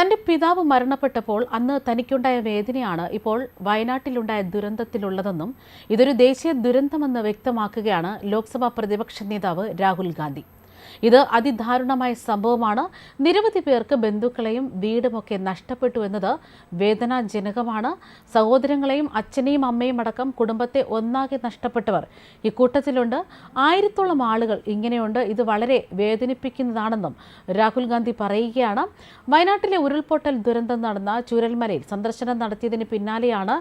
തന്റെ പിതാവ് മരണപ്പെട്ടപ്പോൾ അന്ന് തനിക്കുണ്ടായ വേദനയാണ് ഇപ്പോൾ വയനാട്ടിലുണ്ടായ ദുരന്തത്തിലുള്ളതെന്നും ഇതൊരു ദേശീയ ദുരന്തമെന്ന് വ്യക്തമാക്കുകയാണ് ലോക്സഭാ പ്രതിപക്ഷ നേതാവ് രാഹുൽ ഗാന്ധി. ഇത് അതിദാരുണമായ സംഭവമാണ്. നിരവധി പേർക്ക് ബന്ധുക്കളെയും വീടുമൊക്കെ നഷ്ടപ്പെട്ടു എന്നത് വേദനാജനകമാണ്. സഹോദരങ്ങളെയും അച്ഛനെയും അമ്മയും അടക്കം കുടുംബത്തെ ഒന്നാകെ നഷ്ടപ്പെട്ടവർ ഇക്കൂട്ടത്തിലുണ്ട്. ആയിരത്തോളം ആളുകൾ ഇങ്ങനെയുണ്ട്. ഇത് വളരെ വേദനിപ്പിക്കുന്നതാണെന്നും രാഹുൽ ഗാന്ധി പറയുകയാണ്. വയനാട്ടിലെ ഉരുൾപൊട്ടൽ ദുരന്തം നടന്ന ചുരൽമലയിൽ സന്ദർശനം നടത്തിയതിന് പിന്നാലെയാണ്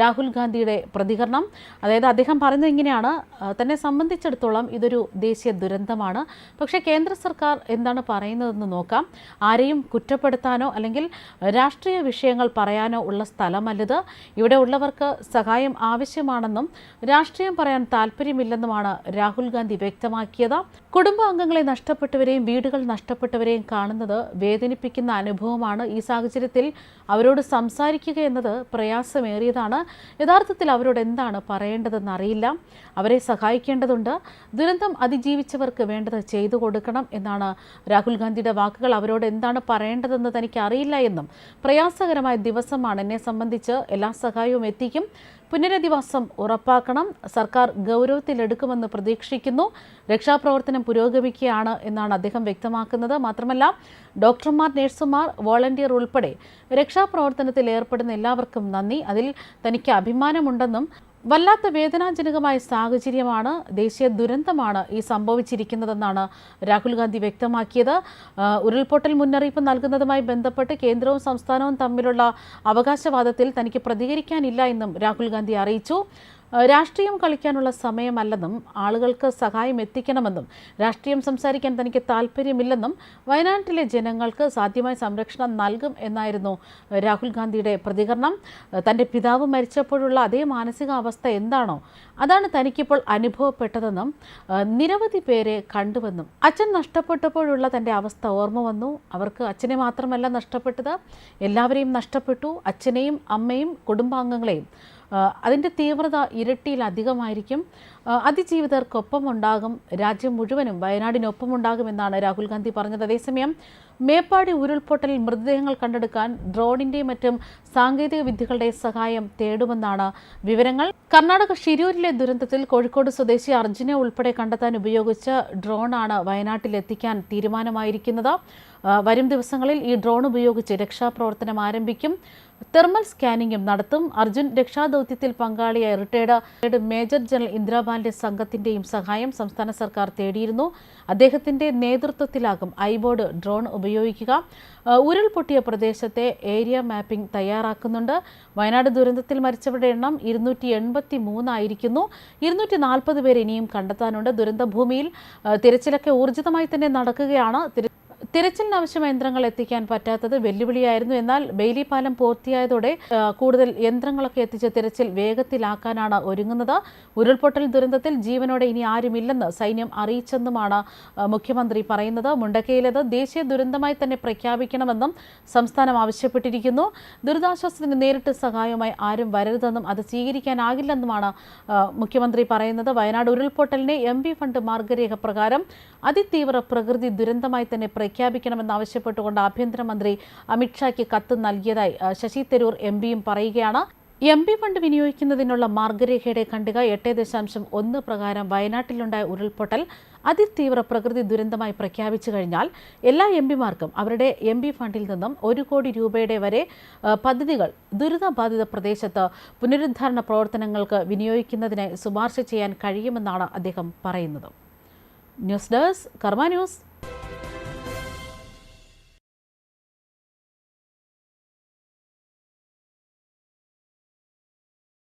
രാഹുൽ ഗാന്ധിയുടെ പ്രതികരണം. അതായത് അദ്ദേഹം പറയുന്നത് ഇങ്ങനെയാണ്. തന്നെ സംബന്ധിച്ചിടത്തോളം ഇതൊരു ദേശീയ ദുരന്തമാണ്. പക്ഷേ കേന്ദ്ര സർക്കാർ എന്താണ് പറയുന്നതെന്ന് നോക്കാം. ആരെയും കുറ്റപ്പെടുത്താനോ അല്ലെങ്കിൽ രാഷ്ട്രീയ വിഷയങ്ങൾ പറയാനോ ഉള്ള സ്ഥലമല്ലത്. ഇവിടെ ഉള്ളവർക്ക് സഹായം ആവശ്യമാണെന്നും രാഷ്ട്രീയം പറയാൻ താല്പര്യമില്ലെന്നുമാണ് രാഹുൽ ഗാന്ധി വ്യക്തമാക്കിയത്. കുടുംബാംഗങ്ങളെ നഷ്ടപ്പെട്ടവരെയും വീടുകൾ നഷ്ടപ്പെട്ടവരെയും കാണുന്നത് വേദനിപ്പിക്കുന്ന അനുഭവമാണ് ഈ സാഹചര്യത്തിൽ അവരോട് സംസാരിക്കുക എന്നത് പ്രയാസമേറിയതാണ്. യഥാർത്ഥത്തിൽ അവരോട് എന്താണ് പറയേണ്ടതെന്ന് അറിയില്ല അവരെ സഹായിക്കേണ്ടതുണ്ട്. ദുരന്തം അതിജീവിച്ചവർക്ക് വേണ്ടത് ചെയ്തു കൊടുക്കണം എന്നാണ് രാഹുൽ ഗാന്ധിയുടെ വാക്കുകൾ. അവരോട് എന്താണ് പറയേണ്ടതെന്ന് തനിക്ക് അറിയില്ല എന്നും പ്രയാസകരമായ ദിവസമാണ്. എന്നെ സംബന്ധിച്ച് എല്ലാ സഹായവും എത്തിക്കും. പുനരധിവാസം ഉറപ്പാക്കണം. സർക്കാർ ഗൗരവത്തിലെടുക്കുമെന്ന് പ്രതീക്ഷിക്കുന്നു. രക്ഷാപ്രവർത്തനം പുരോഗമിക്കുകയാണ് എന്നാണ് അദ്ദേഹം വ്യക്തമാക്കുന്നത്. മാത്രമല്ല ഡോക്ടർമാർ നഴ്സുമാർ വോളണ്ടിയർ ഉൾപ്പെടെ രക്ഷാപ്രവർത്തനത്തിൽ ഏർപ്പെടുന്ന എല്ലാവർക്കും നന്ദി. അതിൽ തനിക്ക് അഭിമാനമുണ്ടെന്നും വല്ലാത്ത വേദനാജനകമായ സാഹചര്യമാണ് ദേശീയ ദുരന്തമാണ് ഈ സംഭവിച്ചിരിക്കുന്നതെന്നാണ് രാഹുൽ ഗാന്ധി വ്യക്തമാക്കിയത്. ഉരുൾപൊട്ടൽ മുന്നറിയിപ്പ് നൽകുന്നതുമായി ബന്ധപ്പെട്ട് കേന്ദ്രവും സംസ്ഥാനവും തമ്മിലുള്ള അവകാശവാദത്തിൽ തനിക്ക് പ്രതികരിക്കാനില്ല എന്നും രാഹുൽ ഗാന്ധി അറിയിച്ചു. രാഷ്ട്രീയം കളിക്കാനുള്ള സമയമല്ലെന്നും ആളുകൾക്ക് സഹായം എത്തിക്കണമെന്നും രാഷ്ട്രീയം സംസാരിക്കാൻ തനിക്ക് താല്പര്യമില്ലെന്നും വയനാട്ടിലെ ജനങ്ങൾക്ക് സാധ്യമായ സംരക്ഷണം നൽകും എന്നായിരുന്നു രാഹുൽ ഗാന്ധിയുടെ പ്രതികരണം. തന്റെ പിതാവ് മരിച്ചപ്പോഴുള്ള അതേ മാനസികാവസ്ഥ എന്താണോ അതാണ് തനിക്കിപ്പോൾ അനുഭവപ്പെട്ടതെന്നും നിരവധി പേരെ കണ്ടുവെന്നും. അച്ഛൻ നഷ്ടപ്പെട്ടപ്പോഴുള്ള തന്റെ അവസ്ഥ ഓർമ്മ വന്നു. അവർക്ക് അച്ഛനെ മാത്രമല്ല നഷ്ടപ്പെട്ടത്. എല്ലാവരെയും നഷ്ടപ്പെട്ടു. അച്ഛനെയും അമ്മയും കുടുംബാംഗങ്ങളെയും. അതിന്റെ തീവ്രത ഇരട്ടിയിലധികമായിരിക്കും അതിജീവിതർക്കൊപ്പം ഉണ്ടാകും രാജ്യം മുഴുവനും വയനാടിനൊപ്പം ഉണ്ടാകുമെന്നാണ് രാഹുൽ ഗാന്ധി പറഞ്ഞത്. അതേസമയം മേപ്പാടി ഉരുൾപൊട്ടലിൽ മൃതദേഹങ്ങൾ കണ്ടെടുക്കാൻ ഡ്രോണിന്റെയും മറ്റും സാങ്കേതിക വിദ്യകളുടെ സഹായം തേടുമെന്നാണ് വിവരങ്ങൾ. കർണാടക ഷിരൂരിലെ ദുരന്തത്തിൽ കോഴിക്കോട് സ്വദേശി അർജുനെ ഉൾപ്പെടെ കണ്ടെത്താൻ ഉപയോഗിച്ച ഡ്രോണാണ് വയനാട്ടിൽ എത്തിക്കാൻ തീരുമാനമായിരിക്കുന്നത്. വരും ദിവസങ്ങളിൽ ഈ ഡ്രോൺ ഉപയോഗിച്ച് രക്ഷാപ്രവർത്തനം ആരംഭിക്കും. തെർമൽ സ്കാനിങ്ങും നടത്തും. അർജുൻ രക്ഷാദൌത്യത്തിൽ പങ്കാളിയായ റിട്ടയർഡ് മേജർ ജനറൽ ഇന്ദിരാബാലിന്റെ സംഘത്തിന്റെയും സഹായം സംസ്ഥാന സർക്കാർ തേടിയിരുന്നു. അദ്ദേഹത്തിന്റെ നേതൃത്വത്തിലാകും ഐബോർഡ് ഡ്രോൺ ഉപയോഗിക്കുക. ഉരുൾപൊട്ടിയ പ്രദേശത്തെ ഏരിയ മാപ്പിംഗ് തയ്യാറാക്കുന്നുണ്ട്. വയനാട് ദുരന്തത്തിൽ മരിച്ചവരുടെ എണ്ണം ഇരുന്നൂറ്റി എൺപത്തി മൂന്നായിരിക്കുന്നു ഇരുന്നൂറ്റി നാൽപ്പത് പേർ ഇനിയും കണ്ടെത്താനുണ്ട്. ദുരന്തഭൂമിയിൽ തിരച്ചിലൊക്കെ ഊർജിതമായി തന്നെ നടക്കുകയാണ്. തിരച്ചിലിന് ആവശ്യമായ യന്ത്രങ്ങൾ എത്തിക്കാൻ പറ്റാത്തത് വെല്ലുവിളിയായിരുന്നു. എന്നാൽ ബെയിലി പാലം പൂർത്തിയായതോടെ കൂടുതൽ യന്ത്രങ്ങളൊക്കെ എത്തിച്ച് തിരച്ചിൽ വേഗത്തിലാക്കാനാണ് ഒരുങ്ങുന്നത്. ഉരുൾപൊട്ടൽ ദുരന്തത്തിൽ ജീവനോടെ ഇനി ആരുമില്ലെന്ന് സൈന്യം അറിയിച്ചെന്നുമാണ് മുഖ്യമന്ത്രി പറയുന്നത്. മുണ്ടക്കയിലത് ദേശീയ ദുരന്തമായി തന്നെ പ്രഖ്യാപിക്കണമെന്നും സംസ്ഥാനം ആവശ്യപ്പെട്ടിരിക്കുന്നു. ദുരിതാശ്വാസത്തിന് നേരിട്ട് സഹായവുമായി ആരും വരരുതെന്നും അത് സ്വീകരിക്കാനാകില്ലെന്നുമാണ് മുഖ്യമന്ത്രി പറയുന്നത്. വയനാട് ഉരുൾപൊട്ടലിനെ എം ഫണ്ട് മാർഗരേഖ പ്രകാരം അതിതീവ്ര പ്രകൃതി ദുരന്തമായി തന്നെ പ്രഖ്യാപിക്കണമെന്നാവശ്യപ്പെട്ടുകൊണ്ട് ആഭ്യന്തരമന്ത്രി അമിത്ഷായ്ക്ക് കത്ത് നൽകിയതായി ശശി തരൂർ എം പിയും പറയുകയാണ്. എം പി ഫണ്ട് വിനിയോഗിക്കുന്നതിനുള്ള മാർഗരേഖയുടെ ഖണ്ഡിക എട്ട് ദശാംശം ഒന്ന് പ്രകാരം വയനാട്ടിലുണ്ടായ ഉരുൾപൊട്ടൽ അതിതീവ്ര പ്രകൃതി ദുരന്തമായി പ്രഖ്യാപിച്ചു കഴിഞ്ഞാൽ എല്ലാ എം പിമാർക്കും അവരുടെ എം പി ഫണ്ടിൽ നിന്നും ഒരു കോടി രൂപയുടെ വരെ പദ്ധതികൾ ദുരിതബാധിത പ്രദേശത്ത് പുനരുദ്ധാരണ പ്രവർത്തനങ്ങൾക്ക് വിനിയോഗിക്കുന്നതിനായി ശുപാർശ ചെയ്യാൻ കഴിയുമെന്നാണ് അദ്ദേഹം പറയുന്നത്. News desk Karma news.